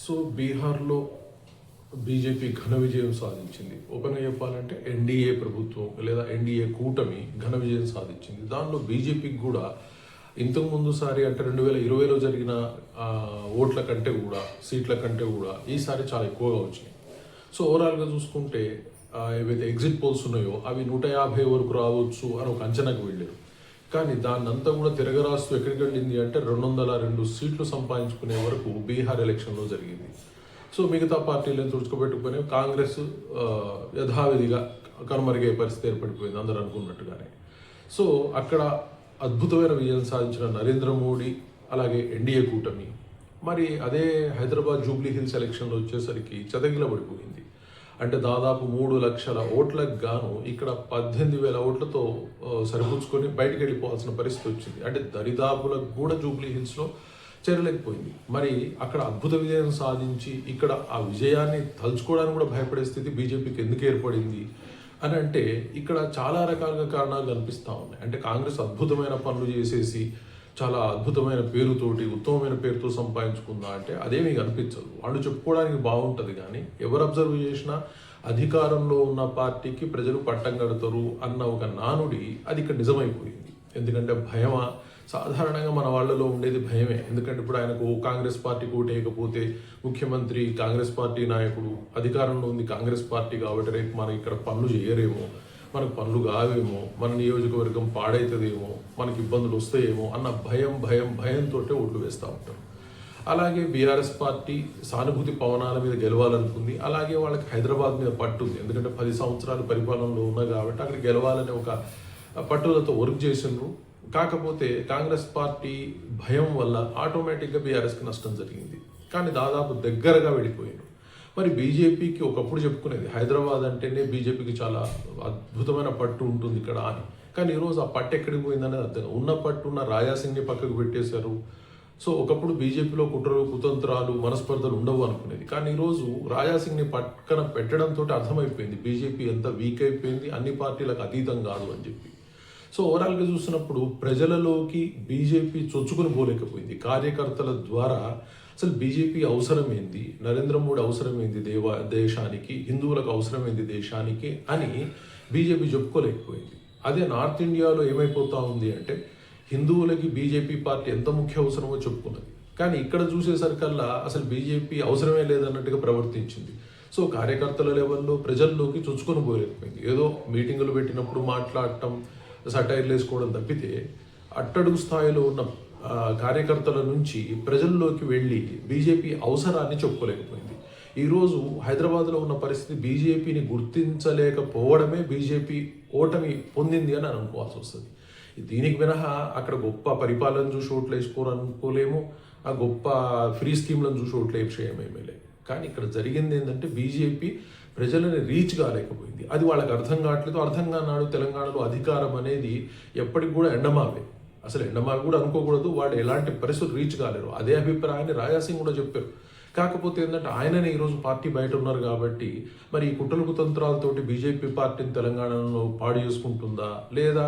So బీహార్లో BJP ఘన విజయం సాధించింది. ఓపెన్గా చెప్పాలంటే ఎన్డీఏ ప్రభుత్వం లేదా ఎన్డీఏ కూటమి ఘన విజయం సాధించింది. దానిలో బీజేపీకి కూడా ఇంతకుముందు సారి అంటే రెండు వేల ఇరవైలో జరిగిన ఓట్ల కంటే కూడా సీట్ల కంటే కూడా ఈసారి చాలా ఎక్కువగా వచ్చినాయి. సో ఓవరాల్గా చూసుకుంటే ఏవైతే ఎగ్జిట్ పోల్స్ ఉన్నాయో అవి నూట యాభై వరకు రావచ్చు అని ఒక అంచనాకు వెళ్ళారు. కానీ దాన్ని అంతా కూడా తిరగరాస్తూ ఎక్కడికి వెళ్ళింది అంటే రెండు వందల రెండు సీట్లు సంపాదించుకునే వరకు బీహార్ ఎలక్షన్లో జరిగింది. సో మిగతా పార్టీలను తుడుచుకోబెట్టుకునే కాంగ్రెస్ యథావిధిగా కనుమరుగే పరిస్థితి ఏర్పడిపోయింది అందరూ అనుకున్నట్టుగానే. సో అక్కడ అద్భుతమైన విజయం సాధించిన నరేంద్ర మోడీ అలాగే ఎన్డీఏ కూటమి. మరి అదే హైదరాబాద్ జూబ్లీ హిల్స్ ఎలక్షన్లో వచ్చేసరికి చదగిల పడిపోయింది అంటే దాదాపు మూడు లక్షల ఓట్లకు గాను ఇక్కడ పద్దెనిమిది వేల ఓట్లతో సరిపుచ్చుకొని బయటకు వెళ్ళిపోవాల్సిన పరిస్థితి వచ్చింది. అంటే దరిదాపులకు కూడా జూబ్లీ హిల్స్లో చేరలేకపోయింది. మరి అక్కడ అద్భుత విజయం సాధించి ఇక్కడ ఆ విజయాన్ని తలుచుకోవడానికి కూడా భయపడే స్థితి బీజేపీకి ఎందుకు ఏర్పడింది అని అంటే ఇక్కడ చాలా రకాలుగా కారణాలు కనిపిస్తూ ఉన్నాయి. అంటే కాంగ్రెస్ అద్భుతమైన పనులు చేసేసి చాలా అద్భుతమైన పేరుతోటి ఉత్తమమైన పేరుతో సంపాదించుకుందా అంటే అదేమీ కనిపించదు వాళ్ళు చెప్పుకోవడానికి బాగుంటుంది కానీ ఎవరు అబ్జర్వ్ చేసినా అధికారంలో ఉన్న పార్టీకి ప్రజలు పట్టం కడతారు అన్న ఒక నానుడి అది ఇక్కడ నిజమైపోయింది. ఎందుకంటే భయమా? సాధారణంగా మన వాళ్ళలో ఉండేది భయమే. ఎందుకంటే ఇప్పుడు ఆయనకు కాంగ్రెస్ పార్టీ కూటేయకపోతే ముఖ్యమంత్రి కాంగ్రెస్ పార్టీ నాయకుడు అధికారంలో ఉంది కాంగ్రెస్ పార్టీ కాబట్టి రేపు మనకి ఇక్కడ పనులు చేయరేమో. మనకు పనులు కావేమో మన నియోజకవర్గం పాడైతుందేమో మనకి ఇబ్బందులు వస్తాయేమో అన్న భయం భయం భయంతో ఓట్లు వేస్తూ ఉంటారు. అలాగే బీఆర్ఎస్ పార్టీ సానుభూతి పవనాల మీద గెలవాలనుకుంది. అలాగే వాళ్ళకి హైదరాబాద్ మీద పట్టుంది. ఎందుకంటే పది సంవత్సరాలు పరిపాలనలో ఉన్నా కాబట్టి అక్కడ గెలవాలనే ఒక పట్టుదలతో వర్క్ చేసిండ్రు. కాకపోతే కాంగ్రెస్ పార్టీ భయం వల్ల ఆటోమేటిక్గా బీఆర్ఎస్కి నష్టం జరిగింది. కానీ దాదాపు దగ్గరగా వెళ్ళిపోయిండ్రు. మరి బీజేపీకి ఒకప్పుడు చెప్పుకునేది హైదరాబాద్ అంటేనే బీజేపీకి చాలా అద్భుతమైన పట్టు ఉంటుంది ఇక్కడ అని. కానీ ఈరోజు ఆ పట్టు ఎక్కడికి పోయిందనేది అర్థం ఉన్న పట్టు ఉన్న రాజాసింగ్ని పక్కకు పెట్టేశారు. సో ఒకప్పుడు బీజేపీలో కుట్రలు కుతంత్రాలు మనస్పర్ధలు ఉండవు అనుకునేది. కానీ ఈరోజు రాజాసింగ్ని పక్కన పెట్టడంతో అర్థమైపోయింది. బీజేపీ ఎంత వీక్ అయిపోయింది అన్ని పార్టీలకు అతీతం కాదు అని చెప్పి. సో ఓవరాల్గా చూసినప్పుడు ప్రజలలోకి బీజేపీ చొచ్చుకుని పోలేకపోయింది. కార్యకర్తల ద్వారా అసలు బీజేపీ అవసరం ఏంది నరేంద్ర మోడీ అవసరం ఏంది దేవ దేశానికి? హిందువులకు అవసరం ఏంది దేశానికి? అని బీజేపీ చెప్పుకోలేకపోయింది. అదే నార్త్ ఇండియాలో ఏమైపోతా ఉంది అంటే హిందువులకి బీజేపీ పార్టీ ఎంత ముఖ్య అవసరమో చెప్పుకున్నది. కానీ ఇక్కడ చూసేసరికల్లా అసలు బీజేపీ అవసరమే లేదన్నట్టుగా ప్రవర్తించింది. సో కార్యకర్తల లెవెల్లో ప్రజల్లోకి చొచ్చుకొని పోలేకపోయింది. ఏదో మీటింగులు పెట్టినప్పుడు మాట్లాడటం సటైర్లు వేసుకోవడం తప్పితే అట్టడుగు స్థాయిలో ఉన్న కార్యకర్తల నుంచి ప్రజల్లోకి వెళ్ళి బీజేపీ అవసరాన్ని చెప్పుకోలేకపోయింది. ఈరోజు హైదరాబాద్లో ఉన్న పరిస్థితి బీజేపీని గుర్తించలేకపోవడమే బీజేపీ ఓటమి పొందింది అని అనుకోవాల్సి వస్తుంది. దీనికి మినహా అక్కడ గొప్ప పరిపాలన చూసి ఓట్లు వేసుకోరనుకోలేము ఆ గొప్ప ఫ్రీ స్కీమ్లను చూసి ఓట్లు వేసేయమేమీ లేదు. కానీ ఇక్కడ జరిగింది ఏంటంటే బీజేపీ ప్రజలని రీచ్ కాలేకపోయింది అది వాళ్ళకి అర్థం కావట్లేదు. అర్థం కానాడు తెలంగాణలో అధికారం అనేది ఎప్పటికి కూడా ఎండమావే. అసలు ఎండమావి కూడా అనుకోకూడదు. వాడు ఎలాంటి పరిస్థితులు రీచ్ కాలేరు. అదే అభిప్రాయాన్ని రాజాసింగ్ కూడా చెప్పారు. కాకపోతే ఏంటంటే ఆయననే ఈరోజు పార్టీ బయట ఉన్నారు కాబట్టి మరి ఈ కుట్రల కుతంత్రాలతోటి బీజేపీ పార్టీని తెలంగాణలో పాడు చేసుకుంటుందా? లేదా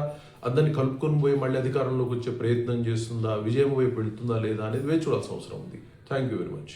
అందరిని కలుపుకొని పోయి మళ్ళీ అధికారంలోకి వచ్చే ప్రయత్నం చేస్తుందా? విజయం వైపు వెళ్తుందా లేదా అనేది వేచి చూడాల్సిన అవసరం ఉంది. Thank you very much